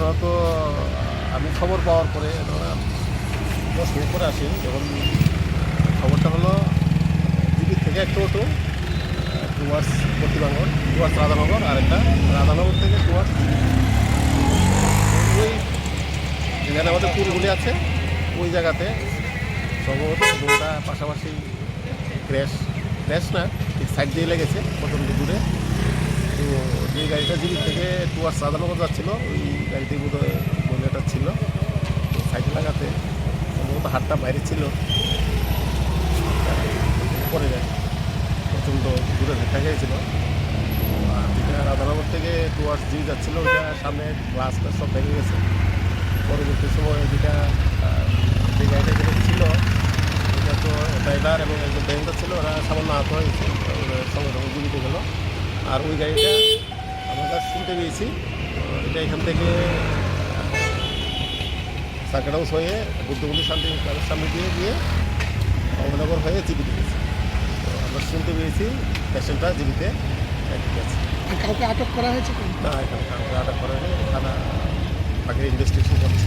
ওরা তো, আমি খবর পাওয়ার পরে দশ মিনিট পরে আসি, যখন খবরটা হলো, দিল্লি থেকে একটা auto towards Paschimbanga towards Radhanagar আর একটা রাধানগর থেকে টুয়ার্স ওই যেখানে আমাদের পুলগুলি আছে, ওই জায়গাতে সম্ভবত দুটা পাশাপাশি ক্র্যাশ ক্র্যাশ না, ঠিক সাইড দিয়ে লেগেছে প্রচণ্ড দূরে। তো যে গাড়িটা জিবি থেকে টুয়ার্স রাধানগর যাচ্ছিল, ওই গাড়িতে বোধ হয় মহিলাটা ছিল। সাইডে লাগাতে সম্ভবত হাতটা বাইরে ছিল। পরে যায়। প্রচণ্ড দূরে ধাক্কা খেয়েছিল। আর যেটা রাধানগর থেকে টুয়ার্স জি যাচ্ছিল, ওইটা সামনে গ্লাস সব ভেঙে গেছে। পরবর্তী সময়ে যেটা যে গাড়িটা যেটা ছিল তো ড্রাইভার এবং একজন ড্রাইভার ছিল, ওরা সামান্য আহত হয়েছে। সঙ্গে সঙ্গে জীবিত গেল আর ওই গাড়িটা আমরা শুনতে পেয়েছি। এটা এখান থেকে সার্কেট হাউস হয়ে বুদ্ধগুলি শান্তি সামনে দিয়ে গিয়ে অমনগর হয়ে জীবিত গেছে। আমরা শুনতে পেয়েছি পেশেন্টটা জীবিতে আছে। কাউকে আটক করা হয়েছে? না এখানে কাউকে আটক করা হয়নি থানা বাকি ইনভেস্টিগেশন করছে